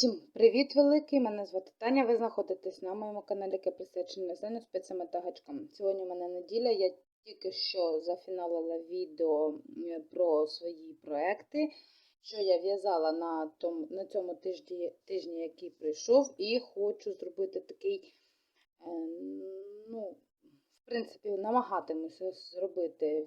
Усім привіт великий! Мене звати Таня. Ви знаходитесь на моєму каналі, присвячений дизайну спецями та гачкам. Сьогодні у мене неділя. Я тільки що зафіналила відео е, про свої проекти, що я в'язала на, на цьому тижні, тижні, який прийшов, і хочу зробити такий, е, ну, принципі, намагатимуся зробити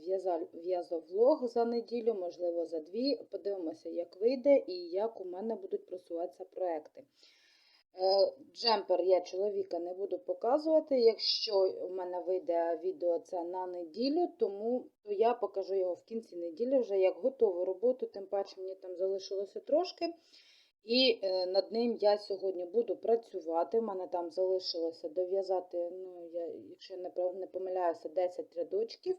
в'язовлог за неділю, можливо, за дві. Подивимося, як вийде і як у мене будуть просуватися проекти. Е, Джемпер я чоловіка не буду показувати. Якщо у мене вийде відео це на неділю, тому то я покажу його в кінці неділі вже як готову роботу, тим паче мені там залишилося трошки. І е, над ним я сьогодні буду працювати. У мене там залишилося дов'язати, ну, я, якщо не, не помиляюся, 10 рядочків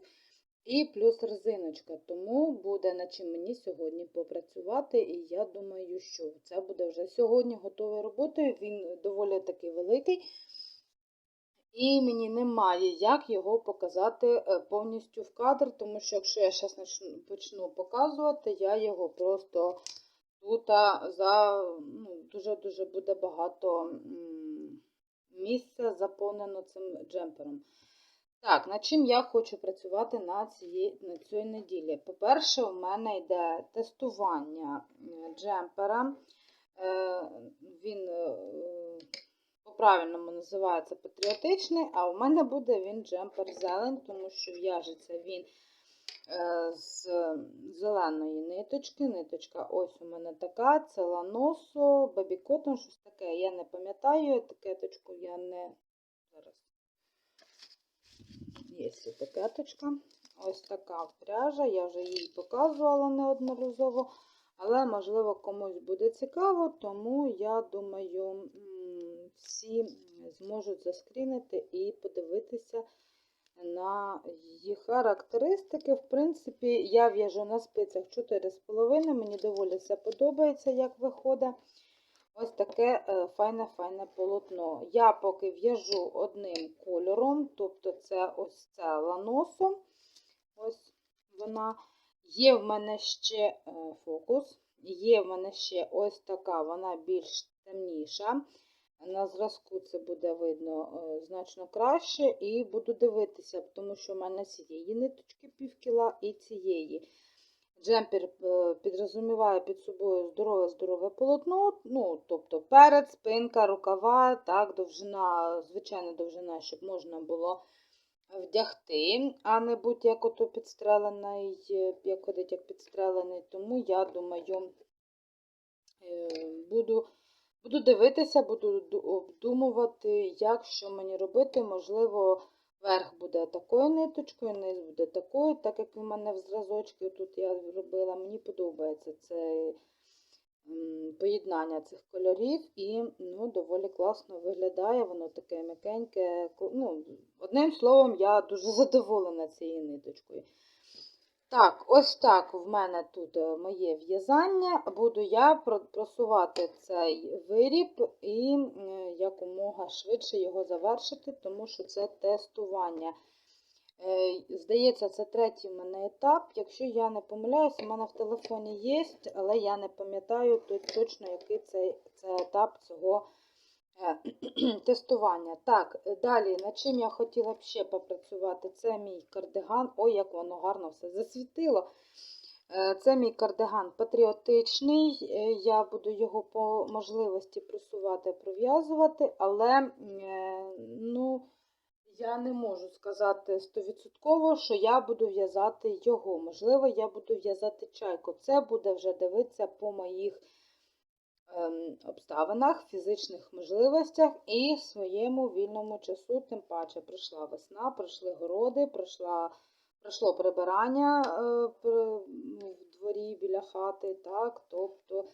і плюс резиночка. Тому буде над чим мені сьогодні попрацювати. І я думаю, що це буде вже сьогодні готовою роботою. Він доволі таки великий. І мені немає як його показати е, повністю в кадр, тому що якщо я зараз почну показувати, я його просто тут за ну, дуже-дуже буде багато місця заповнено цим джемпером. Так, над чим я хочу працювати на цій, на цій неділі? По-перше, у мене йде тестування е, джемпера. Е, Він е, по-правильному називається патріотичний, а у мене буде він джемпер зелень, тому що в'яжеться він з зеленої ниточки. Ниточка ось у мене така, це ланосо, бабікотон, щось таке. Я не пам'ятаю, етикеточку я не зараз. Є етикеточка. Ось така пряжа, я вже її показувала неодноразово, але, можливо, комусь буде цікаво, тому я думаю, всі зможуть заскрінити і подивитися на її характеристики. В принципі, я в'яжу на спицях 4,5, мені доволі все подобається, як виходить. Ось таке е, файне-файне полотно. Я поки в'яжу одним кольором, тобто це ось це ланосом. Ось вона. Є в мене ще е, фокус, є в мене ще ось така, вона більш темніша. На зразку це буде видно е, значно краще, і буду дивитися, тому що в мене цієї ниточки півкіла і цієї. Джемпер е, підрозуміває під собою здорове-здорове полотно, ну, тобто перед, спинка, рукава, так, довжина, звичайна довжина, щоб можна було вдягти, а не будь як ото підстрелений, е, як ходить як підстрелений. Тому я думаю, буду, буду дивитися, буду обдумувати, як що мені робити. Можливо, верх буде такою ниточкою, низ буде такою, так як у мене в зразочки тут я робила, мені подобається це поєднання цих кольорів і ну, доволі класно виглядає, воно таке м'якеньке. Ну, одним словом, я дуже задоволена цією ниточкою. Так, ось так в мене тут е, моє в'язання. Буду я просувати цей виріб і якомога швидше його завершити, тому що це тестування. Е, Здається, це третій в мене етап. Якщо я не помиляюсь, у мене в телефоні є, але я не пам'ятаю то- точно, який це, це етап цього тестування. Так, е, далі, над чим я хотіла б ще попрацювати, це мій кардиган. Ой, як воно гарно все засвітило. Е, Це мій кардиган патріотичний. е, Я буду його по можливості просувати, пров'язувати, але е, ну, я не можу сказати стовідсотково, що я буду в'язати його. Можливо, я буду в'язати чайку. Це буде вже дивитися по моїх обставинах, фізичних можливостях і своєму вільному часу. Тим паче прийшла весна, прийшли городи, прийшла, прийшло прибирання е, в дворі біля хати. Так, тобто,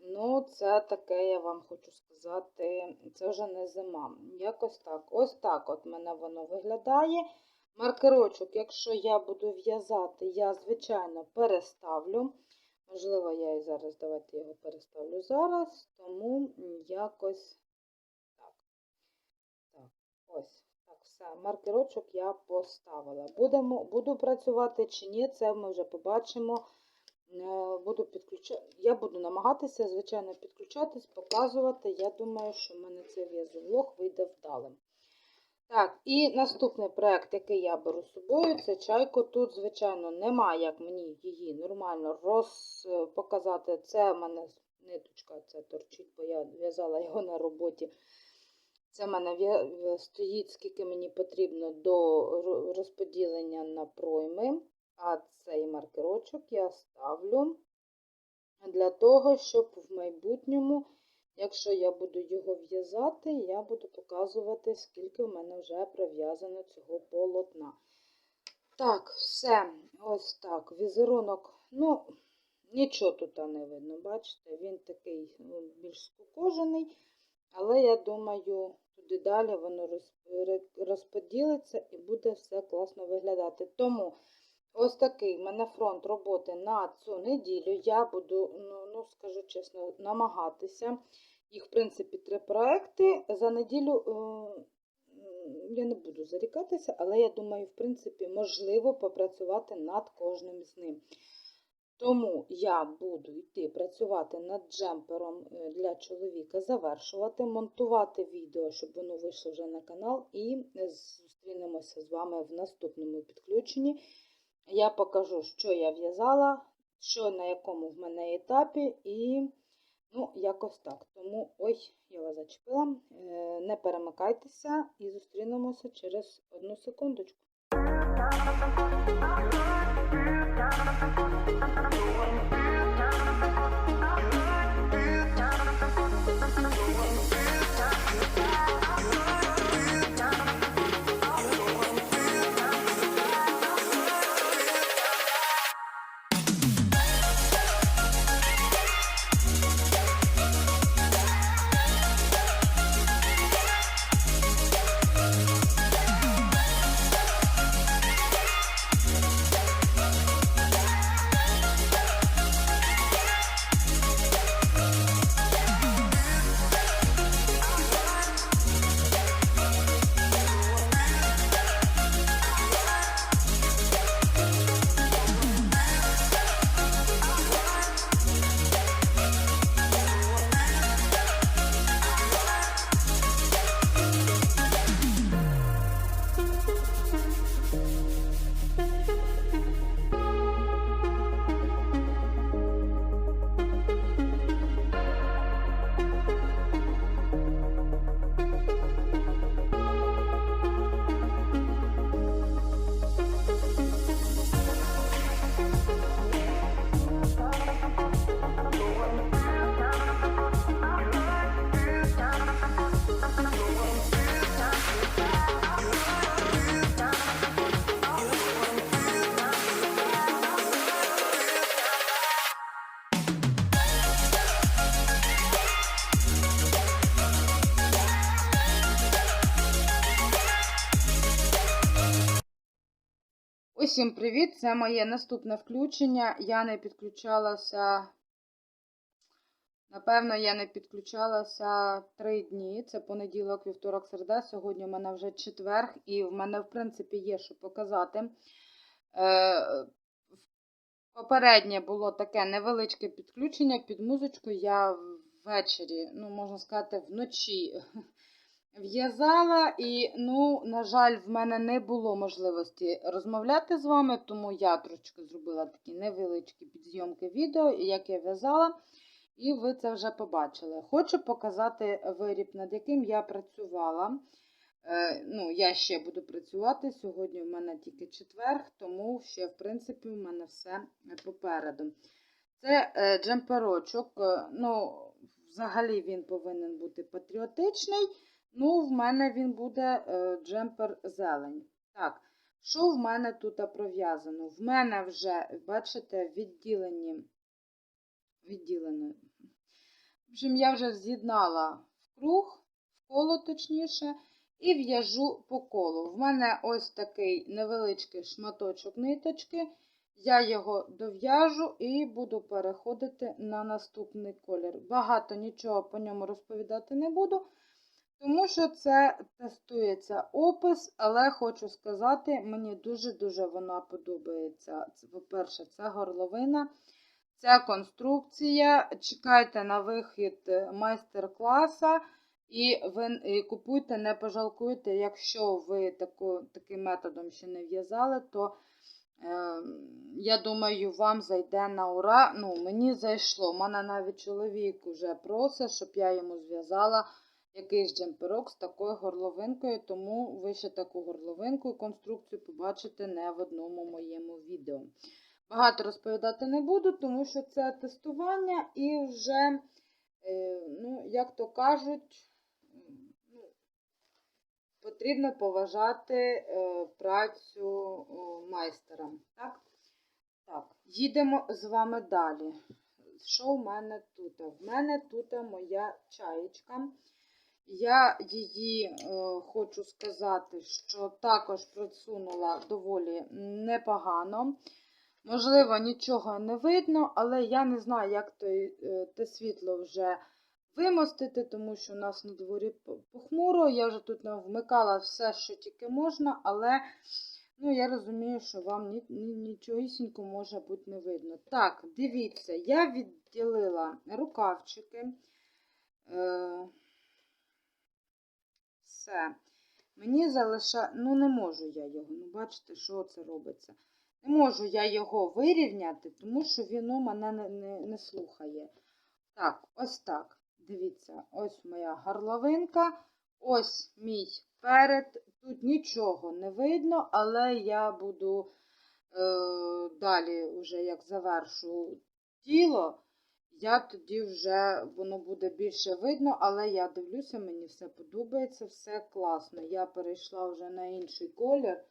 ну, це таке, я вам хочу сказати, це вже не зима. Якось так. Ось так от мене воно виглядає. Маркерочок, якщо я буду в'язати, я, звичайно, переставлю. Можливо, я і зараз, давайте його переставлю зараз, тому якось так. Так, ось, так, все. Маркерочок я поставила. Будемо, буду працювати чи ні, це ми вже побачимо Е, Буду підключати. Я буду намагатися, звичайно, підключатись, показувати. Я думаю, що в мене цей в'язовлог вийде вдалим. Так, і наступний проєкт, який я беру з собою, це чайко. Тут, звичайно, немає, як мені її нормально роз... показати. Це в мене ниточка, це торчить, бо я в'язала його на роботі. Це в мене стоїть, скільки мені потрібно до розподілення на пройми. А цей маркерочок я ставлю для того, щоб в майбутньому, якщо я буду його в'язати, я буду показувати, скільки в мене вже пров'язано цього полотна. Так, все, ось так. Візерунок, ну, нічого тут не видно, бачите, він такий ну, більш скукожений, але я думаю, туди далі воно роз- розподілиться і буде все класно виглядати. Тому ось такий в мене фронт роботи на цю неділю. Я буду, ну, ну скажу чесно, намагатися. Їх, в принципі, три проекти. За неділю е, я не буду зарікатися, але я думаю, в принципі, можливо попрацювати над кожним з ним. Тому я буду йти працювати над джемпером е, для чоловіка, завершувати, монтувати відео, щоб воно вийшло вже на канал, і зустрінемося з вами в наступному підключенні. Я покажу, що я в'язала, що на якому в мене етапі, і ну, якось так. Тому ой, я вас зачепила. Е, Не перемикайтеся і зустрінемося через одну секундочку. Усім привіт! Це моє наступне включення. Я не підключалася. Напевно, я не підключалася три дні. Це понеділок, вівторок, середа. Сьогодні у мене вже четверг, і в мене, в принципі, є що показати. Е, Попереднє було таке невеличке підключення під музичку. Я ввечері, ну, можна сказати, вночі В'язала і, ну, на жаль, в мене не було можливості розмовляти з вами, тому я трошки зробила такі невеличкі підзйомки відео, як я в'язала, і ви це вже побачили. Хочу показати виріб, над яким я працювала. Е, ну, Я ще буду працювати. Сьогодні в мене тільки четверг, тому ще, в принципі, в мене все попереду. Це е, джемперочок. е, ну, Взагалі він повинен бути патріотичний. Ну, в мене він буде е, джемпер зелень. Так, що в мене тут пров'язано? В мене вже, бачите, відділені, відділено. В общем, я вже з'єднала в круг, в коло точніше, і в'яжу по колу. В мене ось такий невеличкий шматочок ниточки. Я його дов'яжу і буду переходити на наступний колір. Багато нічого по ньому розповідати не буду. Тому що це тестується опис, але хочу сказати, мені дуже-дуже вона подобається. По-перше, це горловина. ця конструкція. Чекайте на вихід е, майстер-класа. І ви і купуйте, не пожалкуйте, якщо ви тако, таким методом ще не в'язали, то е, я думаю, вам зайде на ура. Ну, мені зайшло. У мене навіть чоловік вже просить, щоб я йому зв'язала якийсь джемперок з такою горловинкою, тому ви ще таку горловинку і конструкцію побачите не в одному моєму відео. Багато розповідати не буду, тому що це тестування і вже, е, ну, як то кажуть, ну, потрібно поважати е, працю майстера. Так? так, їдемо з вами далі. Що в мене тут? В мене тут моя чаєчка. Я її е, хочу сказати, що також просунула доволі непогано. Можливо, нічого не видно, але я не знаю, як е, те світло вже вимостити, тому що у нас на дворі похмуро. Я вже тут вмикала все, що тільки можна, але ну, я розумію, що вам ні, ні, нічогісінько може бути не видно. Так, дивіться, я відділила рукавчики. Е, все. Мені залишає, ну не можу я його, ну бачите, що це робиться. Не можу я його вирівняти, тому що він у мене не, не, не слухає. Так, ось так. Дивіться, ось моя горловинка, ось мій перед. Тут нічого не видно, але я буду е, далі, вже як завершу тіло, я тоді вже воно буде більше видно, але я дивлюся, мені все подобається, все класно. Я перейшла вже на інший колір.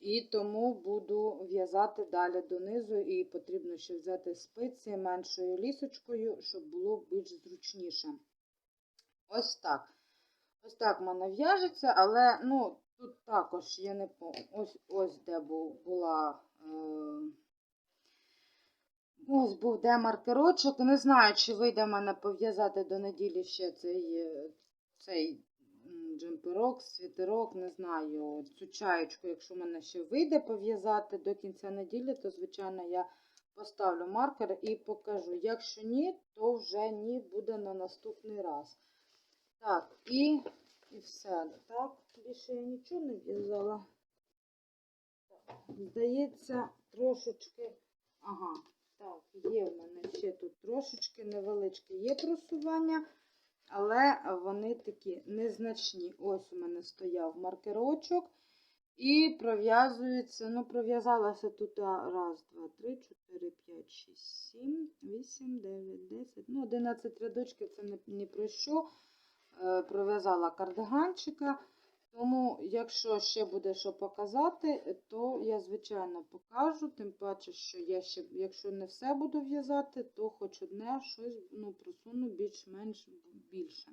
І тому буду в'язати далі донизу, і потрібно ще взяти спиці меншою лісочкою, щоб було більш зручніше. Ось так. Ось так в мене в'яжеться, але ну, тут також я не ось, ось де була. Е... Ось був де маркерочок. Не знаю, чи вийде мене пов'язати до неділі ще цей, е, цей джемперок, світерок, не знаю, цю чаєчку, якщо мене ще вийде пов'язати до кінця неділі, то, звичайно, я поставлю маркер і покажу. Якщо ні, то вже ні буде на наступний раз. Так, і, і все. Так, більше я нічого не в'язала. Здається, трошечки. Ага, так, є в мене ще тут трошечки невеличке є просування, але вони такі незначні. Ось у мене стояв маркерочок. І пров'язується, ну, пров'язалася тут раз, два, три, чотири, п'ять, шість, сім, вісім, дев'ять, десять. Ну, 11 рядочків це не, не про що. Е, пров'язала кардиганчика. Тому, якщо ще буде що показати, то я, звичайно, покажу. Тим паче, що я ще, якщо не все буду в'язати, то хоч одне щось ну, просуну більш-менш більше.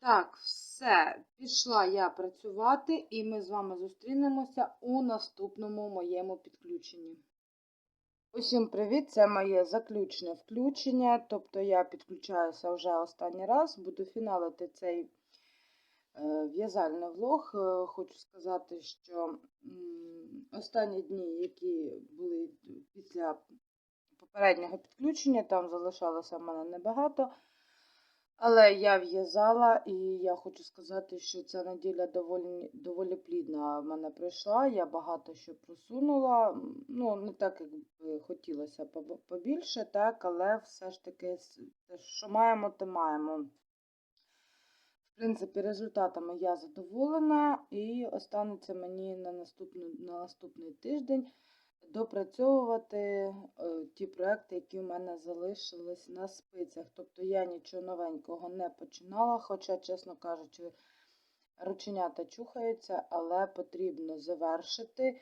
Так, все, пішла я працювати, і ми з вами зустрінемося у наступному моєму підключенні. Усім привіт! Це моє заключне включення. Тобто я підключаюся вже останній раз, буду фіналити цей в'язальний влог. Е, Хочу сказати, що останні дні, які були після попереднього підключення, там залишалося в мене небагато. Але я в'язала, і я хочу сказати, що ця неділя доволі, доволі плідна в мене пройшла. Я багато що просунула. Ну, не так, як би хотілося побільше, так, але все ж таки, що маємо, то маємо. В принципі, результатами я задоволена, і останеться мені на, наступну, на наступний тиждень допрацьовувати е, ті проекти, які в мене залишились на спицях. Тобто я нічого новенького не починала, хоча, чесно кажучи, рученята чухаються, але потрібно завершити.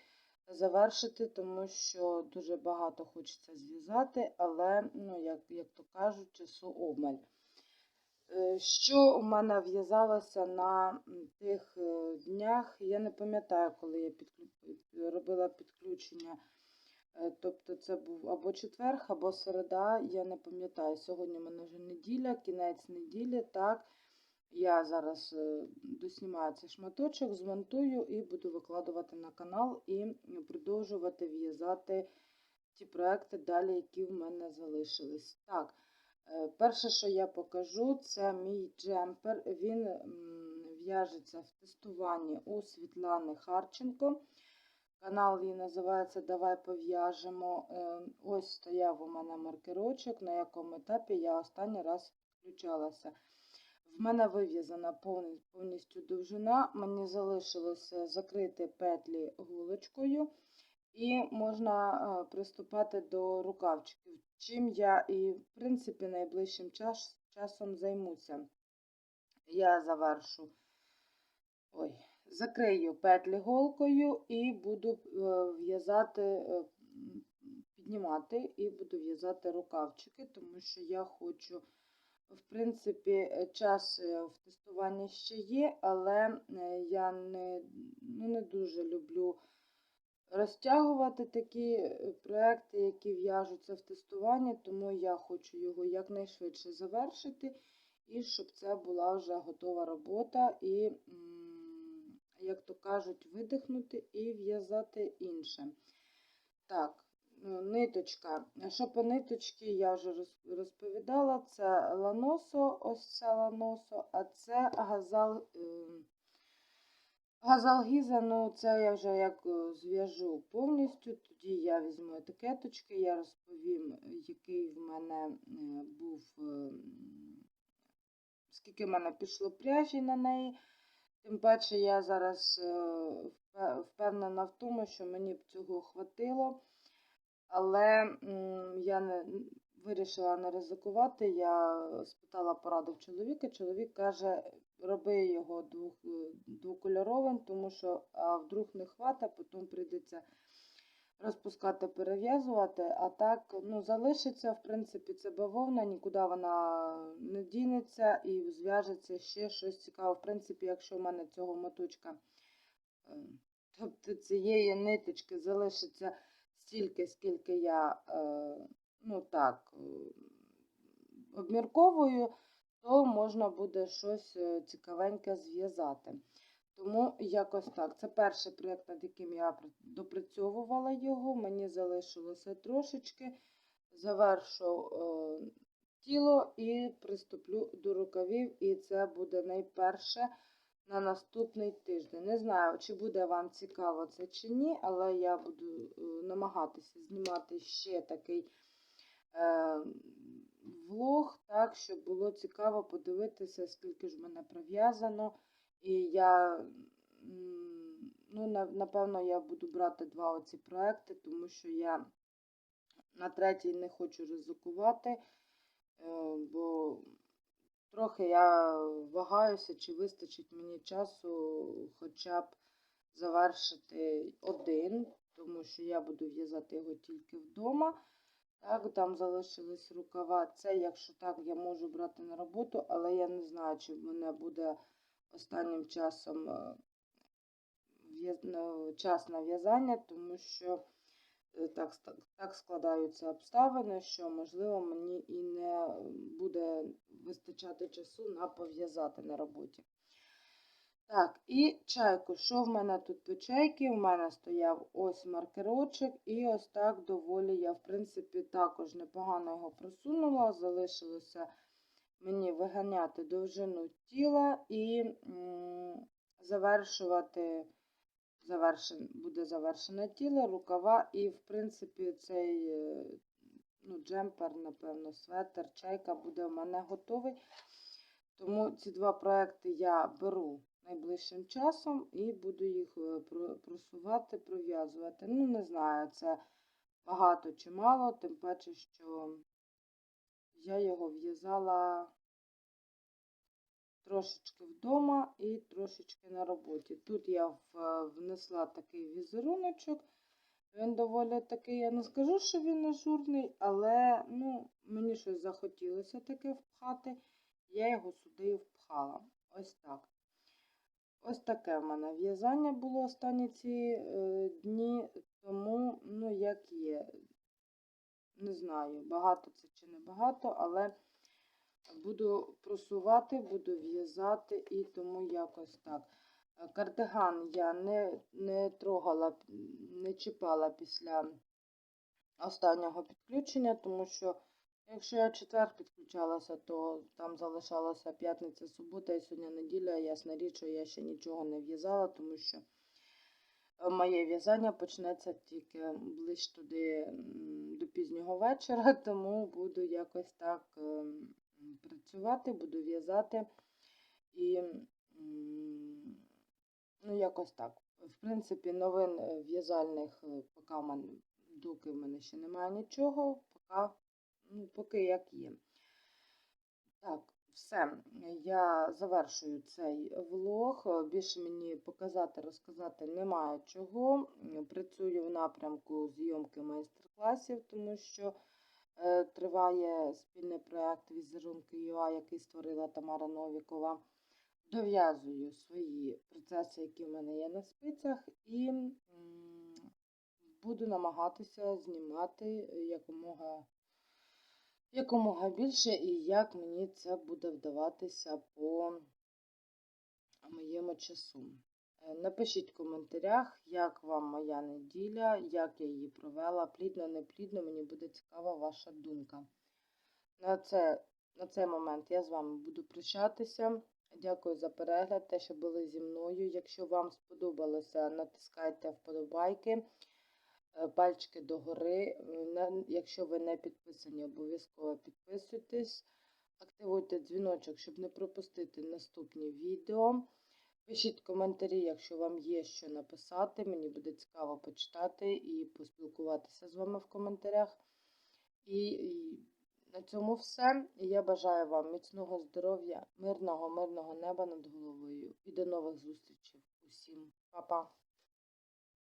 Завершити, тому що дуже багато хочеться зв'язати, але, ну, як, як то кажуть, часу обмаль. Е, Що у мене в'язалося на тих е, днях, я не пам'ятаю, коли я робила підключення. Е, Тобто це був або четверг, або середа, я не пам'ятаю. Сьогодні в мене вже неділя, кінець неділі, так. Я зараз доснімаю цей шматочок, змонтую і буду викладувати на канал і продовжувати в'язати ті проекти далі, які в мене залишились. Так, перше, що я покажу, це мій джемпер. Він в'яжеться в тестуванні у Світлани Харченко. Канал її називається Давай пов'яжемо. Е, Ось стояв у мене маркерочок, на якому етапі я останній раз включалася. В мене вив'язана повністю довжина. Мені залишилося закрити петлі голочкою, і можна е, приступати до рукавчиків, чим я і, в принципі, найближчим час, часом займуся. Я завершу. Ой, закрию петлі голкою і буду е, в'язати, е, піднімати і буду в'язати рукавчики, тому що я хочу, в принципі, час в тестуванні ще є, але я не, ну, не дуже люблю розтягувати такі е, проекти, які в'яжуться в тестуванні, тому я хочу його якнайшвидше завершити, і щоб це була вже готова робота, і, як то кажуть, видихнути і в'язати інше. Так, ну, ниточка. Що по ниточці я вже розповідала, це ланосо, ось це ланосо, а це газал. Газалгіза, ну це я вже як е, зв'яжу повністю. Тоді я візьму етикеточки, я розповім, який в мене е, був, е, скільки в мене пішло пряжі на неї. Тим паче я зараз впевнена в тому, що мені б цього хватило. Але я не вирішила не ризикувати. Я спитала пораду в чоловіка. Чоловік каже, роби його двох, е, двокольоровим, тому що а вдруг не хвата, потім прийдеться розпускати, перев'язувати. А так ну, залишиться, в принципі, це бавовна, нікуди вона не дінеться і зв'яжеться ще щось цікаве. В принципі, якщо в мене цього моточка, е, тобто цієї ниточки залишиться стільки, скільки я е, ну так, обмірковую, то можна буде щось е, цікавеньке зв'язати. Тому якось так. Це перший проєкт, над яким я допрацьовувала його. Мені залишилося трошечки. Завершу е, тіло і приступлю до рукавів, і це буде найперше на наступний тиждень. Не знаю, чи буде вам цікаво це чи ні, але я буду е, намагатися знімати ще такий е, влог, так, щоб було цікаво подивитися, скільки ж мене пров'язано. І я, ну, напевно, я буду брати два оці проекти, тому що я на третій не хочу ризикувати, е, бо трохи я вагаюся, чи вистачить мені часу хоча б завершити один, тому що я буду в'язати його тільки вдома. Так, там залишились рукава. Це, якщо так, я можу брати на роботу, але я не знаю, чи в мене буде останнім часом е, ну, час на в'язання, тому що е, так, так складаються обставини, що, можливо, мені і не буде вистачати часу на пов'язати на роботі. Так, і чайку. Що в мене тут по чайки? В мене стояв ось маркерочок, і ось так доволі я, в принципі, також непогано його просунула. Залишилося мені виганяти довжину тіла і завершувати, завершен, буде завершене тіло, рукава, і, в принципі, цей е, ну, джемпер, напевно, светр, чайка буде в мене готовий. Тому ці два проекти я беру найближчим часом і буду їх е, просувати, пров'язувати. Ну, не знаю, це багато чи мало, тим паче, що я його в'язала трошечки вдома і трошечки на роботі. Тут я внесла такий візеруночок. Він доволі такий, я не скажу, що він ажурний, але ну, мені щось захотілося таке впхати. Я його сюди впхала. Ось так. Ось таке в мене в'язання було останні ці е, дні, тому, ну, як є. Не знаю, багато це чи не багато, але буду просувати, буду в'язати і тому якось так. Е, Кардиган я не, не трогала, не чіпала після останнього підключення, тому що якщо я четвер підключалася, то там залишалася п'ятниця, субота і сьогодні неділя. Ясна річ, що я ще нічого не в'язала, тому що е, моє в'язання почнеться тільки ближче туди до пізнього вечора, тому буду якось так ем, працювати, буду в'язати і ну, якось так. В принципі, новин е, в'язальних е, поки доки в мене ще немає нічого, поки, ну, поки як є. Так, все. Я завершую цей влог. Е, Більше мені показати, розказати немає чого. Працюю в напрямку зйомки майстер-класів, тому що е, триває спільний проєкт візерунки ЮА, який створила Тамара Новікова. Дов'язую свої процеси, які в мене є на спицях, і м, буду намагатися знімати якомога, якомога більше, і як мені це буде вдаватися по моєму часу. Е, Напишіть в коментарях, як вам моя неділя, як я її провела, плідно, не плідно, мені буде цікава ваша думка. На, це, на цей момент я з вами буду прощатися. Дякую за перегляд, те, що були зі мною. Якщо вам сподобалося, натискайте вподобайки, пальчики догори. Е, Якщо ви не підписані, обов'язково підписуйтесь. Активуйте дзвіночок, щоб не пропустити наступні відео. Пишіть коментарі, якщо вам є що написати. Мені буде цікаво почитати і поспілкуватися з вами в коментарях. І, і на цьому все. Я бажаю вам міцного здоров'я, мирного, мирного неба над головою. І до нових зустрічей усім. Па-па!